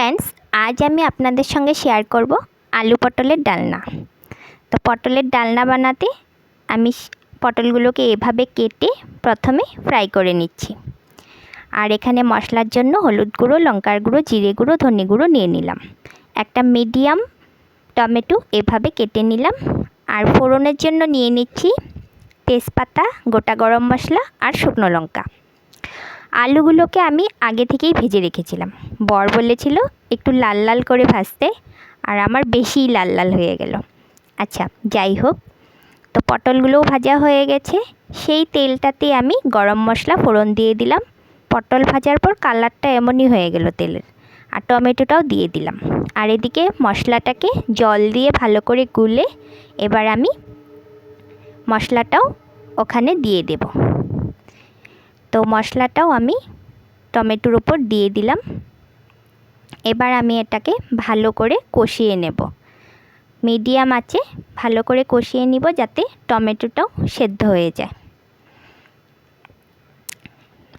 Friends আজ আমি আপনাদের সঙ্গে শেয়ার করব আলু পটলের ডালনা। তো পটলের ডালনা বানাতে আমি পটলগুলোকে এভাবে কেটে প্রথমে ফ্রাই করে নিচ্ছি। আর এখানে মশলার জন্য হলুদ গুঁড়ো, লঙ্কার গুঁড়ো, জিরে গুঁড়ো, ধনে গুঁড়ো নিয়ে নিলাম। একটা মিডিয়াম টমেটো এভাবে কেটে নিলাম। আর ফোড়নের জন্য নিয়ে নিচ্ছি তেজপাতা, গোটা গরম মশলা আর শুকনো লঙ্কা। আলুগুলোকে আমি আগে থেকেই ভেজে রেখেছিলাম। বর বলেছিল একটু লাল লাল করে ভাজতে, আর আমার বেশি লাল লাল হয়ে গেল। আচ্ছা যাই হোক, তো পটলগুলোও ভাজা হয়ে গেছে। সেই তেলটাতে আমি গরম মশলা ফোড়ন দিয়ে দিলাম। পটল ভাজার পর কালারটা এমনই হয়ে গেল তেলের, আর টমেটোটাও দিয়ে দিলাম। আর এদিকে মশলাটাকে জল দিয়ে ভালো করে গুলে এবার আমি মশলাটাও ওখানে দিয়ে দেবো। তো মশলাটাও আমি টমেটোর ওপর দিয়ে দিলাম। এবার আমি এটাকে ভালো করে কষিয়ে নেব। মিডিয়াম আছে ভালো করে কষিয়ে নিব যাতে টমেটোটাও সেদ্ধ হয়ে যায়।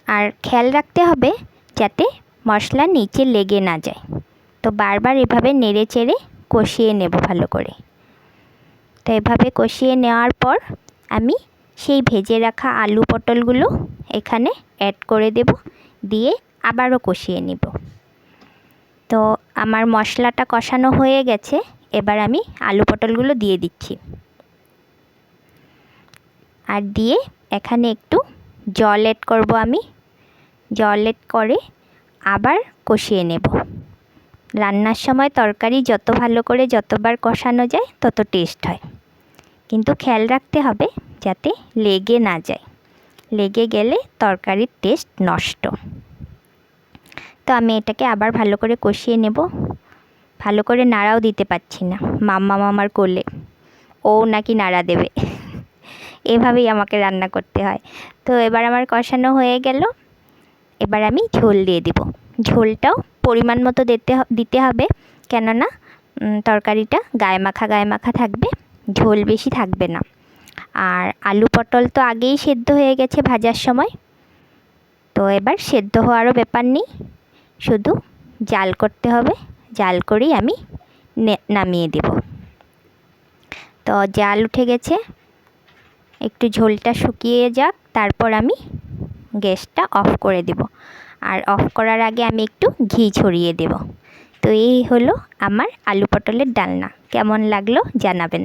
আর খেয়াল রাখতে হবে যাতে মশলা নিচে লেগে না যায়। তো বারবার এভাবে নেড়ে চেড়ে কষিয়ে নেব ভালো করে। তো এভাবে কষিয়ে নেওয়ার পর আমি সেই ভেজে রাখা আলু পটলগুলো এখানে অ্যাড করে দেব। দিয়ে আবারও কষিয়ে নিব। তো আমার মশলাটা কষানো হয়ে গেছে। এবার আমি আলু পটলগুলো দিয়ে দিচ্ছি। আর দিয়ে এখানে একটু জল এড করব আমি। জল এড করে আবার কষিয়ে নেব। রান্নার সময় তরকারি যত ভালো করে যতবার কষানো যায় তত টেস্ট হয়। কিন্তু খেয়াল রাখতে হবে যাতে লেগে না যায়। লেগে গেলে তরকারির টেস্ট নষ্ট। তো আমি এটাকে আবার ভালো করে কষিয়ে নেব। ভালো করে নাড়াও দিতে পারছি না, মাম্মা মামার কোলে। ও নাকি নাড়া দেবে। এভাবেই আমাকে রান্না করতে হয়। তো এবার আমার কষানো হয়ে গেল। এবার আমি ঝোল দিয়ে দিব। ঝোলটাও পরিমাণ মতো দিতে দিতে হবে। কেননা তরকারিটা গায়ে মাখা গায়ে মাখা থাকবে, ঝোল বেশি থাকবে না। আর আলু পটল তো আগেই সেদ্ধ হয়ে গেছে ভাজার সময়। তো এবার সেদ্ধ হওয়ারও ব্যাপার নেই। শুধু জাল করতে হবে। জাল করেই আমি নামিয়ে দেব। তো জাল উঠে গেছে। একটু ঝোলটা শুকিয়ে যাক, তারপর আমি গ্যাসটা অফ করে দেব। আর অফ করার আগে আমি একটু ঘি ছড়িয়ে দেব। তো এই হলো আমার আলু পটলের ডালনা। কেমন লাগল জানাবেন।